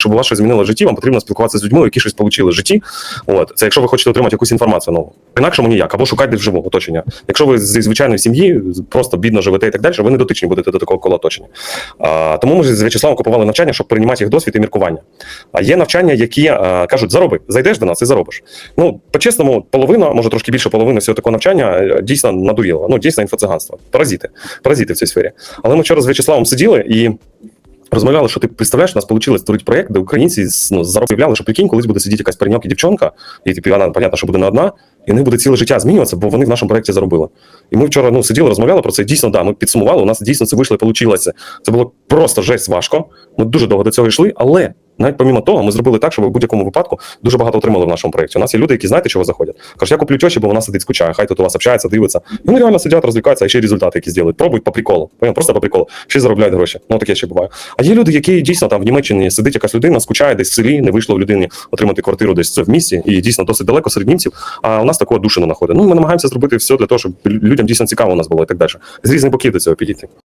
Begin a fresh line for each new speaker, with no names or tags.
щоб у вас щось змінило в житті, вам потрібно спілкуватися з людьми, які щось отримали в житті. От це якщо ви хочете отримати якусь інформацію нову. Інакшому ніяк, або шукайте десь живого оточення. Якщо ви зі звичайної сім'ї просто бідно живете і так далі, ви не дотичні будете до такого кола оточення. А, тому ми з В'ячеславом купували навчання, щоб приймати їх досвід і міркування. А є навчання, які а, кажуть, зароби, зайдеш до нас і заробиш. Ну, по-чесному, половина, може трошки більше половини всього такого навчання е, дійсно надуріло. Ну, дійсно інфоциганство. Паразити. Паразити в цій сфері. Але ми вчора з В'ячеславом сиділи і. Розмовляли, що ти представляєш, у нас вийшло створити проєкт, де українці ну, зараз уявляли, що прикинь, колись буде сидіти якась пареньок і дівчонка, і типу, вона, понятно, що буде не одна, і в них буде ціле життя змінюватися, бо вони в нашому проєкті заробили. І ми вчора ну, сиділи, розмовляли про це. Дійсно, да, ми підсумували, у нас дійсно це вийшло і вийшло. Це було просто жесть важко. Ми дуже довго до цього йшли, але навіть помімо того, ми зробили так, щоб в будь-якому випадку дуже багато отримали в нашому проєкті. У нас є люди, які знаєте, чого заходять. Кажуть, я куплю тьоші, бо вона сидить скучає, хай тут у вас общається, дивиться. І вони реально сидять, розвлікаються, а ще й результати якісь зроблять. Пробують по приколу. Просто по приколу. Ще заробляють гроші. Ну таке ще буває. А є люди, які дійсно там в Німеччині сидить якась людина, скучає десь в селі, не вийшло в людині отримати квартиру десь в місті, і дійсно досить далеко серед німців. А у нас такого душу не знаходить. Ну ми намагаємося зробити все для того, щоб людям дійсно цікаво у нас було і так далі. З різних боків до цього підійти.